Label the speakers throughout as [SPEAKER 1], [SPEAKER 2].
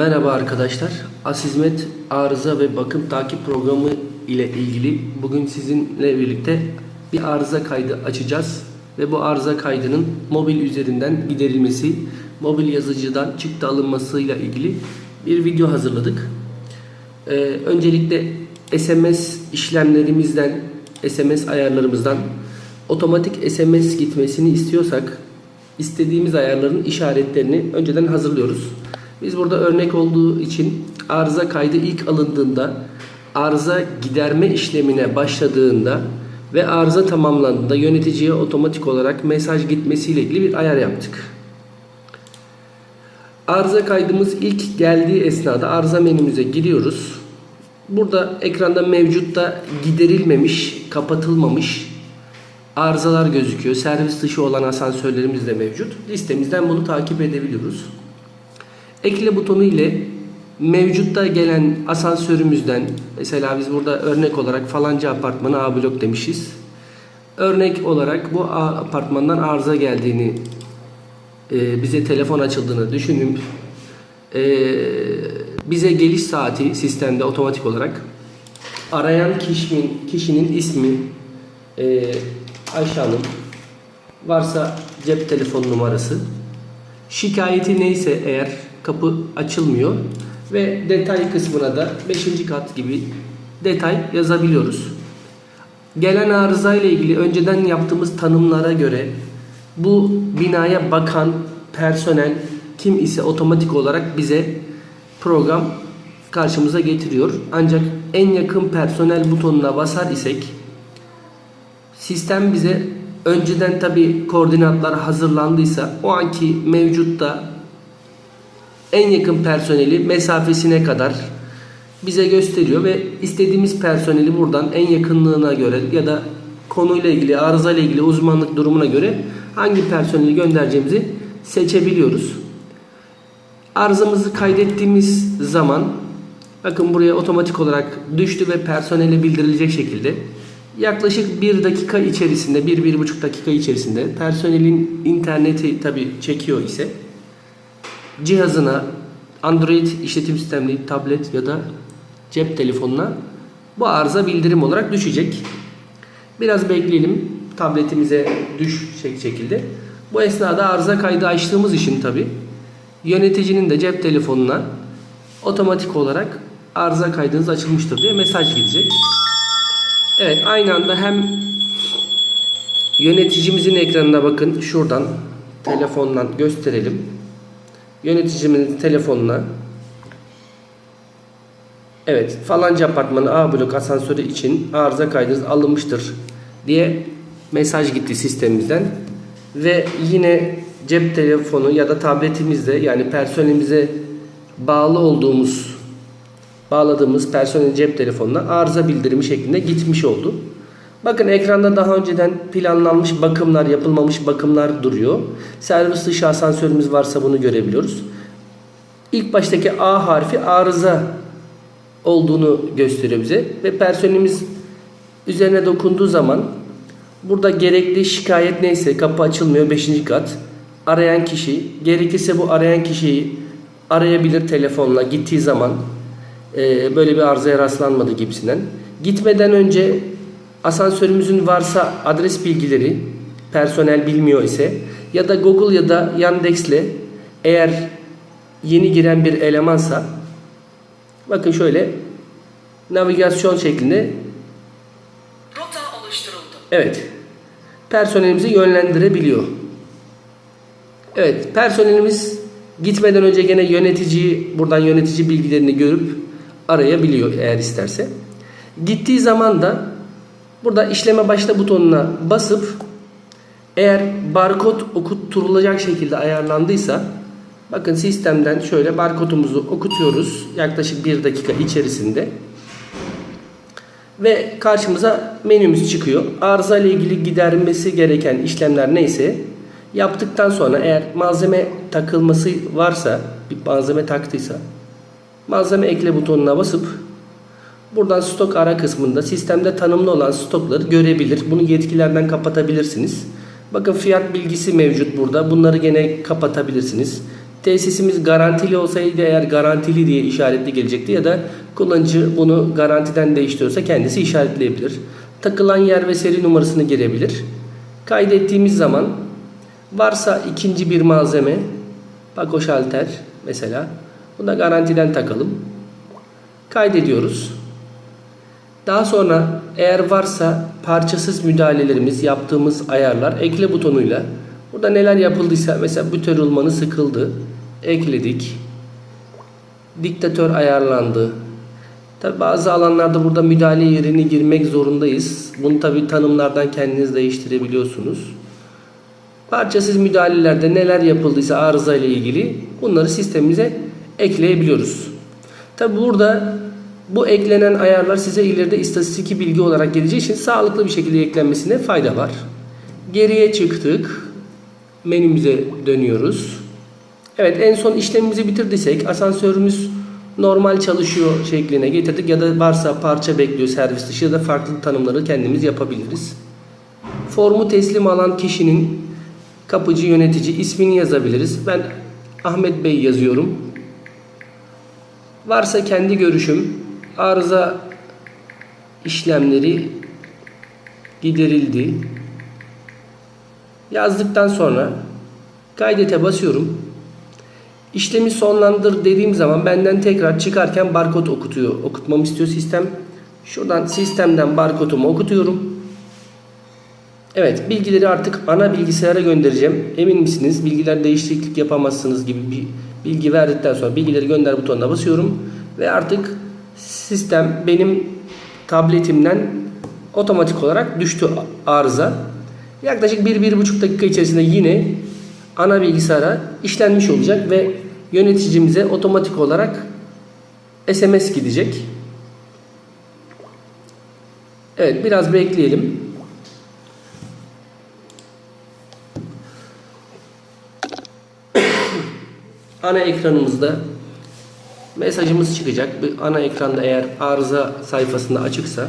[SPEAKER 1] Merhaba arkadaşlar. Asizmet arıza ve bakım takip programı ile ilgili bugün sizinle birlikte bir arıza kaydı açacağız ve bu arıza kaydının mobil üzerinden giderilmesi, mobil yazıcıdan çıktı alınmasıyla ilgili bir video hazırladık. Ee, öncelikle SMS işlemlerimizden, SMS ayarlarımızdan otomatik SMS gitmesini istiyorsak istediğimiz ayarların işaretlerini önceden hazırlıyoruz. Biz burada örnek olduğu için arıza kaydı ilk alındığında, arıza giderme işlemine başladığında ve arıza tamamlandığında yöneticiye otomatik olarak mesaj gitmesiyle ilgili bir ayar yaptık. Arıza kaydımız ilk geldiği esnada arıza menümüze giriyoruz. Burada ekranda mevcutta giderilmemiş, kapatılmamış arızalar gözüküyor. Servis dışı olan asansörlerimiz de mevcut. Listemizden bunu takip edebiliyoruz. Ekle butonu ile mevcutta gelen asansörümüzden mesela biz burada örnek olarak falanca apartmana A blok demişiz. Örnek olarak bu A apartmandan arıza geldiğini e, bize telefon açıldığını düşünün. E, bize geliş saati sistemde otomatik olarak arayan kişinin kişinin ismi e, Ayşe Hanım varsa cep telefon numarası şikayeti neyse eğer kapı açılmıyor ve detay kısmına da 5. kat gibi detay yazabiliyoruz. Gelen arıza ile ilgili önceden yaptığımız tanımlara göre bu binaya bakan personel kim ise otomatik olarak bize program karşımıza getiriyor. Ancak en yakın personel butonuna basar isek sistem bize önceden tabi koordinatlar hazırlandıysa o anki mevcutta en yakın personeli mesafesine kadar bize gösteriyor ve istediğimiz personeli buradan en yakınlığına göre ya da konuyla ilgili, arıza ile ilgili uzmanlık durumuna göre hangi personeli göndereceğimizi seçebiliyoruz. Arızamızı kaydettiğimiz zaman bakın buraya otomatik olarak düştü ve personele bildirilecek şekilde yaklaşık bir dakika içerisinde, bir, bir buçuk dakika içerisinde personelin interneti tabi çekiyor ise cihazına Android işletim sistemli tablet ya da cep telefonuna bu arıza bildirim olarak düşecek. Biraz bekleyelim tabletimize düşecek şekilde. Bu esnada arıza kaydı açtığımız için tabi yöneticinin de cep telefonuna otomatik olarak arıza kaydınız açılmıştır diye mesaj gidecek. Evet aynı anda hem yöneticimizin ekranına bakın şuradan telefondan gösterelim. Yöneticimizin telefonuna Evet falanca apartmanı A blok asansörü için arıza kaydınız alınmıştır diye mesaj gitti sistemimizden. Ve yine cep telefonu ya da tabletimizde yani personelimize bağlı olduğumuz bağladığımız personel cep telefonuna arıza bildirimi şeklinde gitmiş oldu. Bakın ekranda daha önceden planlanmış bakımlar, yapılmamış bakımlar duruyor. Servis dışı asansörümüz varsa bunu görebiliyoruz. İlk baştaki A harfi arıza olduğunu gösteriyor bize ve personelimiz üzerine dokunduğu zaman burada gerekli şikayet neyse kapı açılmıyor 5. kat arayan kişi gerekirse bu arayan kişiyi arayabilir telefonla gittiği zaman e, böyle bir arızaya rastlanmadı gibisinden. Gitmeden önce asansörümüzün varsa adres bilgileri personel bilmiyor ise ya da Google ya da Yandex'le eğer yeni giren bir elemansa bakın şöyle navigasyon şeklinde
[SPEAKER 2] Rota oluşturuldu.
[SPEAKER 1] evet personelimizi yönlendirebiliyor. Evet personelimiz gitmeden önce gene yöneticiyi buradan yönetici bilgilerini görüp arayabiliyor eğer isterse. Gittiği zaman da burada işleme başla butonuna basıp eğer barkod okutturulacak şekilde ayarlandıysa bakın sistemden şöyle barkodumuzu okutuyoruz yaklaşık bir dakika içerisinde ve karşımıza menümüz çıkıyor. Arıza ile ilgili giderilmesi gereken işlemler neyse yaptıktan sonra eğer malzeme takılması varsa bir malzeme taktıysa malzeme ekle butonuna basıp buradan stok ara kısmında sistemde tanımlı olan stokları görebilir. Bunu yetkilerden kapatabilirsiniz. Bakın fiyat bilgisi mevcut burada. Bunları gene kapatabilirsiniz. Tesisimiz garantili olsaydı eğer garantili diye işaretli gelecekti ya da kullanıcı bunu garantiden değiştiriyorsa kendisi işaretleyebilir. Takılan yer ve seri numarasını girebilir. Kaydettiğimiz zaman varsa ikinci bir malzeme Paco şalter mesela bunu da garantiden takalım. Kaydediyoruz. Daha sonra eğer varsa parçasız müdahalelerimiz yaptığımız ayarlar ekle butonuyla burada neler yapıldıysa mesela bütör rulmanı sıkıldı. Ekledik. Diktatör ayarlandı. Tabi bazı alanlarda burada müdahale yerini girmek zorundayız. Bunu tabi tanımlardan kendiniz değiştirebiliyorsunuz. Parçasız müdahalelerde neler yapıldıysa arıza ile ilgili bunları sistemimize ekleyebiliyoruz. Tabi burada bu eklenen ayarlar size ileride istatistik bilgi olarak geleceği için sağlıklı bir şekilde eklenmesine fayda var. Geriye çıktık. Menümüze dönüyoruz. Evet en son işlemimizi bitirdiysek asansörümüz normal çalışıyor şekline getirdik ya da varsa parça bekliyor servis dışı ya da farklı tanımları kendimiz yapabiliriz. Formu teslim alan kişinin kapıcı yönetici ismini yazabiliriz. Ben Ahmet Bey yazıyorum. Varsa kendi görüşüm arıza işlemleri giderildi. Yazdıktan sonra kaydete basıyorum. İşlemi sonlandır dediğim zaman benden tekrar çıkarken barkod okutuyor. Okutmamı istiyor sistem. Şuradan sistemden barkodumu okutuyorum. Evet bilgileri artık ana bilgisayara göndereceğim. Emin misiniz? Bilgiler değişiklik yapamazsınız gibi bir bilgi verdikten sonra bilgileri gönder butonuna basıyorum. Ve artık sistem benim tabletimden otomatik olarak düştü arıza. Yaklaşık 1-1,5 dakika içerisinde yine ana bilgisayara işlenmiş olacak ve yöneticimize otomatik olarak SMS gidecek. Evet biraz bekleyelim. ana ekranımızda mesajımız çıkacak. Bir ana ekranda eğer arıza sayfasında açıksa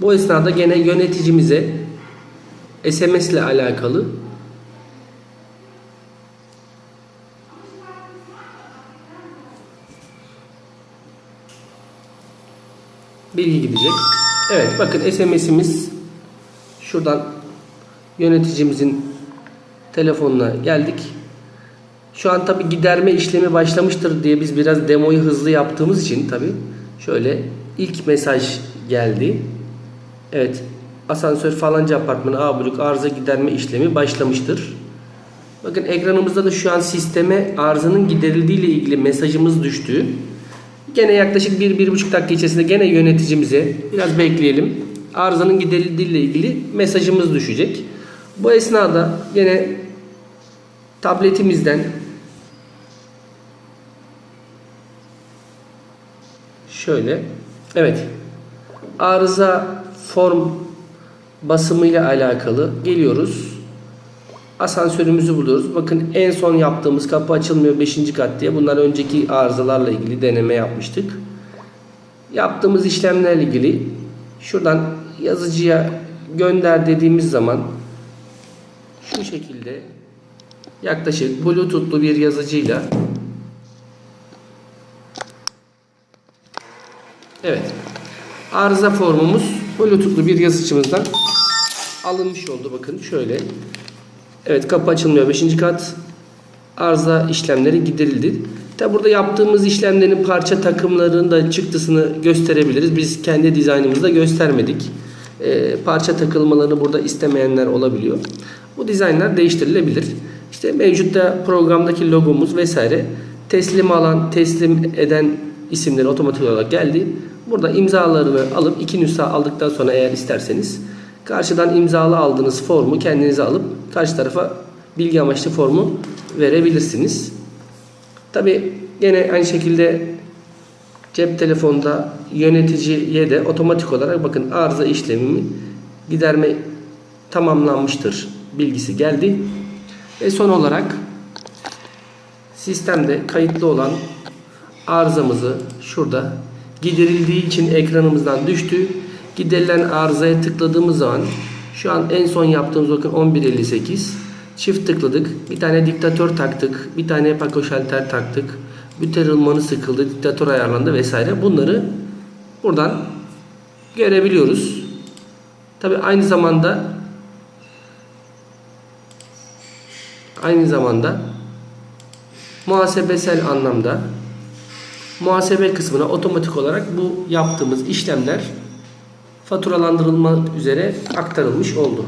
[SPEAKER 1] bu esnada gene yöneticimize SMS ile alakalı bilgi gidecek. Evet bakın SMS'imiz şuradan yöneticimizin telefonuna geldik. Şu an tabi giderme işlemi başlamıştır diye biz biraz demoyu hızlı yaptığımız için tabi şöyle ilk mesaj geldi. Evet asansör falanca apartmanı A blok arıza giderme işlemi başlamıştır. Bakın ekranımızda da şu an sisteme arızanın giderildiği ile ilgili mesajımız düştü. Gene yaklaşık 1-1,5 dakika içerisinde gene yöneticimize biraz bekleyelim. Arızanın giderildiği ile ilgili mesajımız düşecek. Bu esnada gene tabletimizden şöyle evet arıza form basımıyla alakalı geliyoruz. Asansörümüzü buluyoruz. Bakın en son yaptığımız kapı açılmıyor 5. kat diye. Bunlar önceki arızalarla ilgili deneme yapmıştık. Yaptığımız işlemlerle ilgili şuradan yazıcıya gönder dediğimiz zaman şu şekilde yaklaşık bluetoothlu bir yazıcıyla Evet. Arıza formumuz bluetoothlu bir yazıcımızdan alınmış oldu. Bakın şöyle. Evet kapı açılmıyor. 5. kat arıza işlemleri giderildi. Tabi burada yaptığımız işlemlerin parça takımlarının da çıktısını gösterebiliriz. Biz kendi dizaynımızda göstermedik. Ee, parça takılmalarını burada istemeyenler olabiliyor. Bu dizaynlar değiştirilebilir. İşte mevcutta programdaki logomuz vesaire teslim alan, teslim eden isimleri otomatik olarak geldi. Burada imzalarını alıp iki nüsha aldıktan sonra eğer isterseniz karşıdan imzalı aldığınız formu kendinize alıp karşı tarafa bilgi amaçlı formu verebilirsiniz. Tabi gene aynı şekilde cep telefonda yöneticiye de otomatik olarak bakın arıza işlemimi giderme tamamlanmıştır bilgisi geldi. Ve son olarak sistemde kayıtlı olan arızamızı şurada giderildiği için ekranımızdan düştü. Giderilen arızaya tıkladığımız zaman Şu an en son yaptığımız bakın 11.58. Çift tıkladık. Bir tane diktatör taktık. Bir tane pakoşalter taktık. Büter ılmanı sıkıldı. Diktatör ayarlandı vesaire. Bunları buradan görebiliyoruz. Tabi aynı zamanda aynı zamanda muhasebesel anlamda muhasebe kısmına otomatik olarak bu yaptığımız işlemler faturalandırılma üzere aktarılmış oldu.